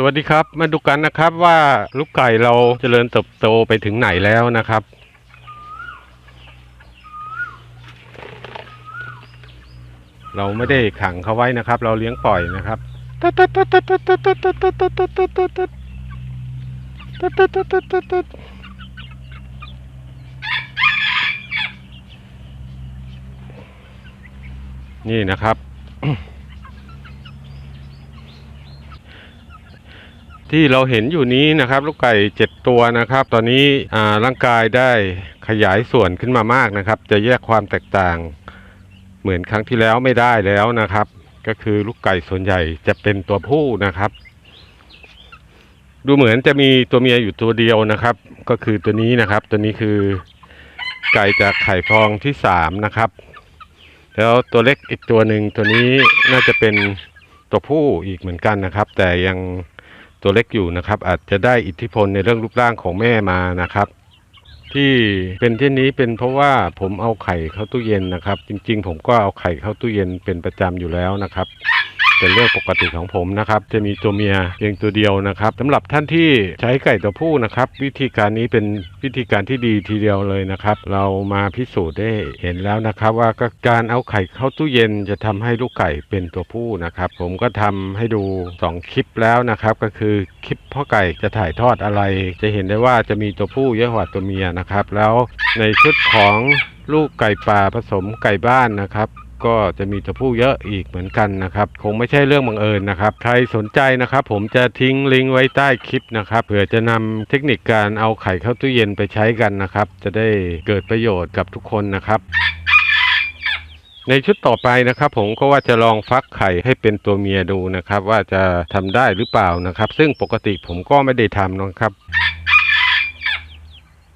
สวัสดีครับ มาดูกันนะครับว่าลูกไก่เราเจริญเติบโตไปถึงไหนแล้วนะครับ เราไม่ได้ขังเขาไว้นะครับ เราเลี้ยงปล่อยนะครับนี่นะครับ ที่เราเห็นอยู่นี้นะครับ ลูกไก่เจ็ดตัวนะครับ ตอนนี้ร่างกายได้ขยายส่วนขึ้นมามากนะครับ จะแยกความแตกต่าง เหมือนครั้งที่แล้วไม่ได้แล้วนะครับ ก็คือลูกไก่ส่วนใหญ่จะเป็นตัวผู้นะครับ ดูเหมือนจะมีตัวเมียอยู่ตัวเดียวนะครับ ก็คือตัวนี้นะครับ ตัวนี้คือไก่จากไข่ฟองที่สามนะครับ แล้วตัวเล็กอีกตัวหนึ่งตัวนี้น่าจะเป็นตัวผู้อีกเหมือนกันนะครับ แต่ยัง ตัวเล็กอยู่นะครับ อาจจะได้อิทธิพลในเรื่องรูปร่างของแม่มานะครับ ที่เป็นเช่นนี้เป็นเพราะว่าผมเอาไข่เข้าตู้เย็นนะครับ จริง ๆ ผมก็เอาไข่เข้าตู้เย็นเป็นประจำอยู่แล้วนะครับ เป็นเรื่องปกติของผมนะครับ จะมีตัวเมียเพียงตัวเดียวนะครับสำหรับท่านที่ใช้ไก่ตัวผู้นะครับ วิธีการนี้เป็นวิธีการที่ดีทีเดียวเลยนะครับ เรามาพิสูจน์ได้เห็นแล้วนะครับ ว่ากการเอาไข่เข้าตู้เย็นจะทำให้ลูกไก่เป็นตัวผู้นะครับ ผมก็ทำให้ดูสองคลิปแล้วนะครับ ก็คือคลิปพ่อไก่จะถ่ายทอดอะไร จะเห็นได้ว่าจะมีตัวผู้เยอะกว่าตัวเมียนะครับ แล้วในชุดของลูกไก่ป่าผสมไก่บ้านนะครับ ก็จะมีตัวผู้เยอะอีกเหมือนกันนะครับ คงไม่ใช่เรื่องบังเอิญนะครับ ใครสนใจนะครับ ผมจะทิ้งลิงก์ไว้ใต้คลิปนะครับเผื่อจะนำเทคนิคการเอาไข่เข้าตู้เย็นไปใช้กันนะครับ จะได้เกิดประโยชน์กับทุกคนนะครับในชุดต่อไปนะครับผมก็ว่าจะลองฟักไข่ให้เป็นตัวเมียดูนะครับ ว่าจะทำได้หรือเปล่านะครับ ซึ่งปกติผมก็ไม่ได้ทำนะครับ